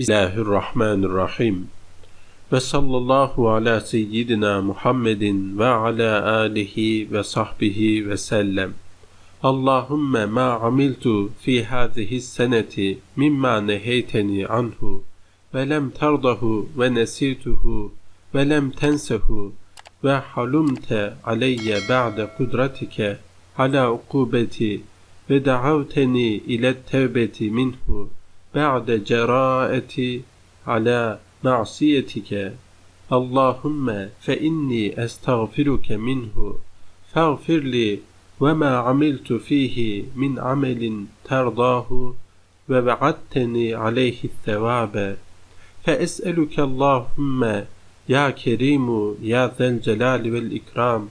Bismillahirrahmanirrahim. Ve sallallahu ala seyyidina Muhammedin ve ala alihi ve sahbihi ve sellem. Allahümme ma amiltu fi hâzihi seneti mimma neheyteni anhu ve lem tardahu ve nesituhu ve lem tensehu ve halumte aleyye ba'de kudretike ala ukubeti بعد جرائتي على معصيتك. اللهم فإني أستغفرك منه. فاغفر لي وما عملت فيه من عمل ترضاه وبعدتني عليه الثواب. فأسألك اللهم يا كريم يا ذا الجلال والإكرام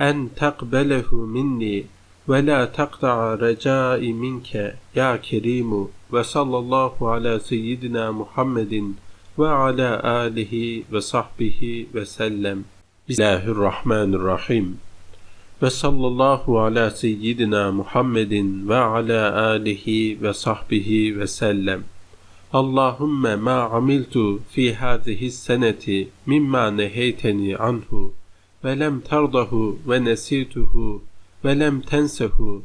أن تقبله مني. Ve la takta'a recai minke ya Kerimu ve sallallahu ala seyyidina Muhammedin ve ala alihi ve sahbihi ve sellem. Bismillahirrahmanirrahim. Ve sallallahu ala seyyidina Muhammedin ve ala alihi ve sahbihi ve sellem. Allahümme ma amiltu fi hâzihi seneti mimma neheyteni anhu ve lem tardahu ve nesituhu ولم تنسه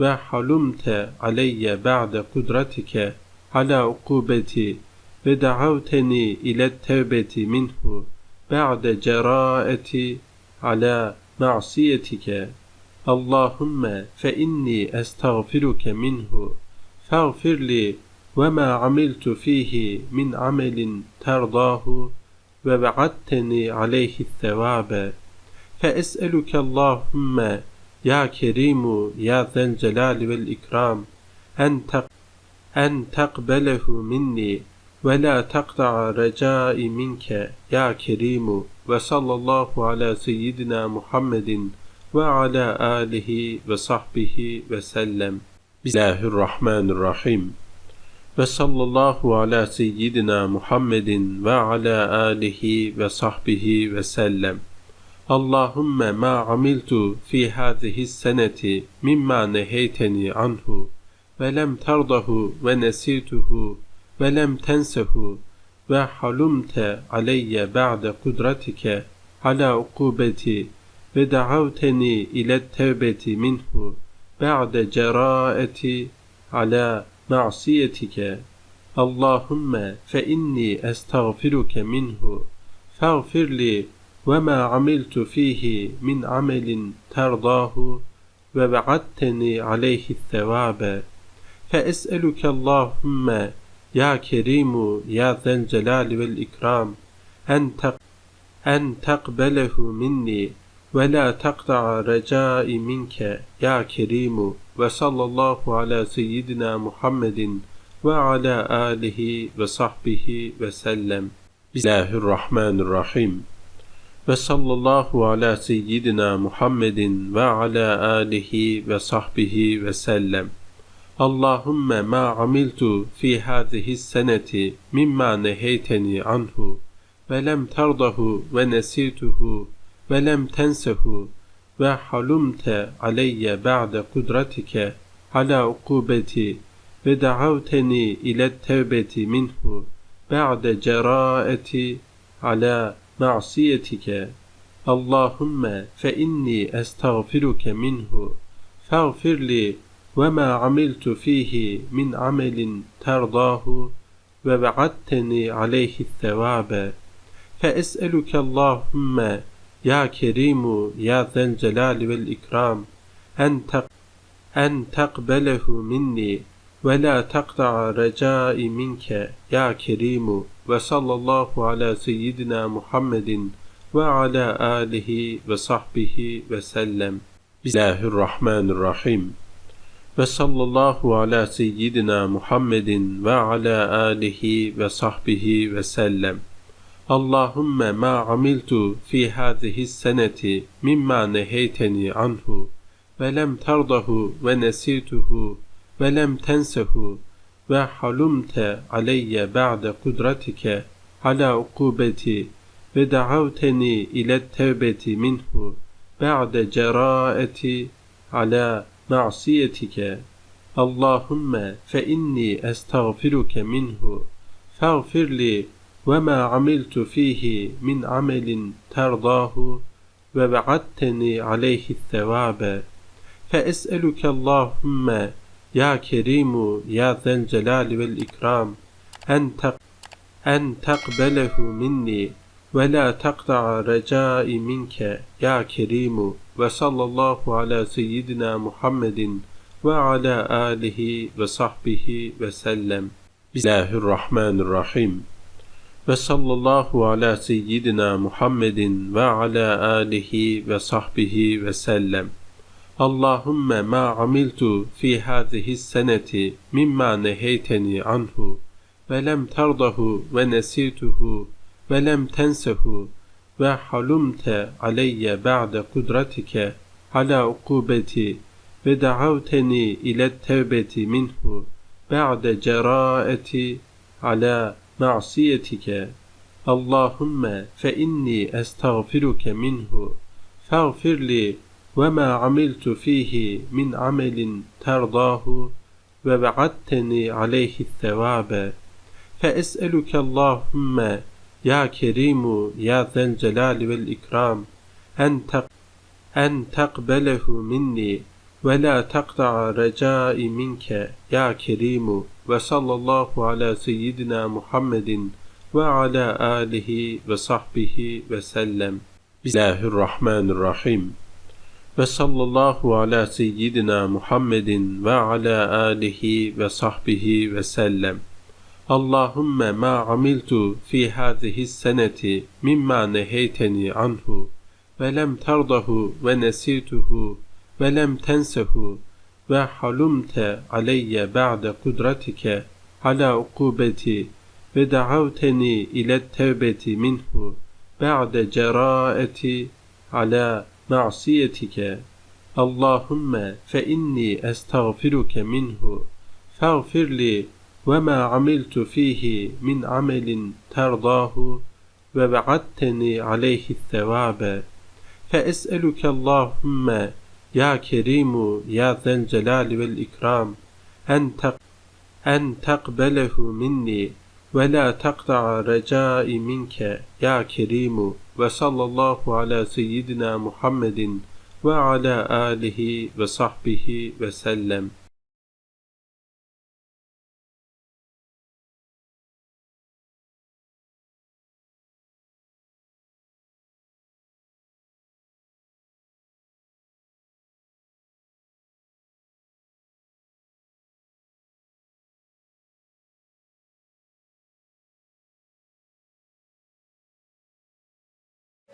وحلمت علي بعد قدرتك على عقوبتي ودعوتني إلى التوبة منه بعد جرائتي على معصيتك اللهم فإني أستغفرك منه فاغفر لي وما عملت فيه من عمل ترضاه ووعدتني عليه الثواب فأسألك اللهم ya Kerimu ya zel celali vel ikram en tak en takbelehu minni ve la takta'a recai minke ya Kerimu ve sallallahu ala seyyidina Muhammedin ve ala alihi ve sahbihi ve sellem. Bismillahirrahmanirrahim. Ve sallallahu ala seyyidina Muhammedin ve ala alihi ve sahbihi ve sellem. Allahümme ma amiltu fi hâzihi seneti mimma neheyteni anhu ve lem tardahu ve nesituhu ve lem tensehu ve halumte aleyye ba'de kudretike ala ukubeti ve da'avteni ile tevbeti minhu ba'de ceraeti ala ma'siyetike Allahümme وما عملت فيه من عمل ترضاه وبعدتني عليه الثواب فاسالك اللهم يا كريم يا ذا الجلال والاكرام ان ان تقبله مني ولا تقطع رجائي منك يا كريم وصلى الله على سيدنا محمد وعلى اله وصحبه وسلم بسم الله الرحمن الرحيم وصلى الله على سيدنا محمد وعلى آله وصحبه وسلم. اللهم ما عملت في هذه السنة مما نهيتني عنه ولم ترضه ونسيته ولم تنسه وحلمت علي بعد قدرتك على عقوبتي ودعوتني إلى التوبة منه بعد جرائتي على معصيتك اللهم فإني أستغفرك منه فاغفر لي وما عملت فيه من عمل ترضاه وبعدتني عليه الثواب. فأسألك اللهم يا كريم يا ذا الجلال والإكرام أن, أن تقبله مني ولا تقطع رجائي منك يا كريم. Ve sallallahu ala seyyidina Muhammedin ve ala alihi ve sahbihi ve sellem. Bismillahirrahmanirrahim. Ve sallallahu ala seyyidina Muhammedin ve ala alihi ve sahbihi ve sellem. Allahümme ma amiltu fi hâzihi seneti mimma neheyteni anhu ve lem tardahu ve nesituhu ve lem tensehu aleyye ba'de kudretike ala ukubeti ve da'avteni ile tevbeti minhu ba'de ceraeti ala ma'siyetike اللهم فإني أستغفرك منه فاغفر لي وما عملت فيه من عمل ترضاه وبعدتني عليه الثواب فأسألك اللهم يا كريم يا ذا الجلال والإكرام أن أن تقبله مني ولا تقطع رجائي منك يا كريم وصلى الله على سيدنا محمد وعلى آله وصحبه وسلم بسم الله الرحمن الرحيم وصلى الله على سيدنا محمد وعلى آله وصحبه وسلم اللهم ما عملت في هذه السنة مما نهيتني عنه ولم ترضه ونسيته ولم تنسه وحلمت علي بعد قدرتك على عقوبتي ودعوتني إلى التوبة منه بعد جراءتي على معصيتك. اللهم فإني أستغفرك منه فاغفر لي وما عملت فيه من عمل ترضاه وبعدتني عليه الثواب فأسألك اللهم يا كريم يا ذا الجلال والإكرام أن أن تقبله مني ولا تقطع رجائي منك يا كريم وصلى الله على سيدنا محمد وعلى آله وصحبه وسلم بسم الله الرحمن الرحيم وصلى الله على سيدنا محمد وعلى آله وصحبه وسلم. اللهم ما عملت في هذه السنة مما نهيتني عنه ولم ترضه ونسيته ولم تنسه وحلمت علي بعد قدرتك على عقوبتي ودعوتني إلى التوبة منه بعد جراءتي على معصيتك. اللهم فإني أستغفرك منه. فاغفر لي وما عملت فيه من عمل ترضاه وبعدتني عليه الثواب. فأسألك اللهم يا كريم يا ذا الجلال والإكرام أن تقبله مني. ولا تقطع رجائي منك يا كريم وصلى الله على سيدنا محمد وعلى آله وصحبه وسلم.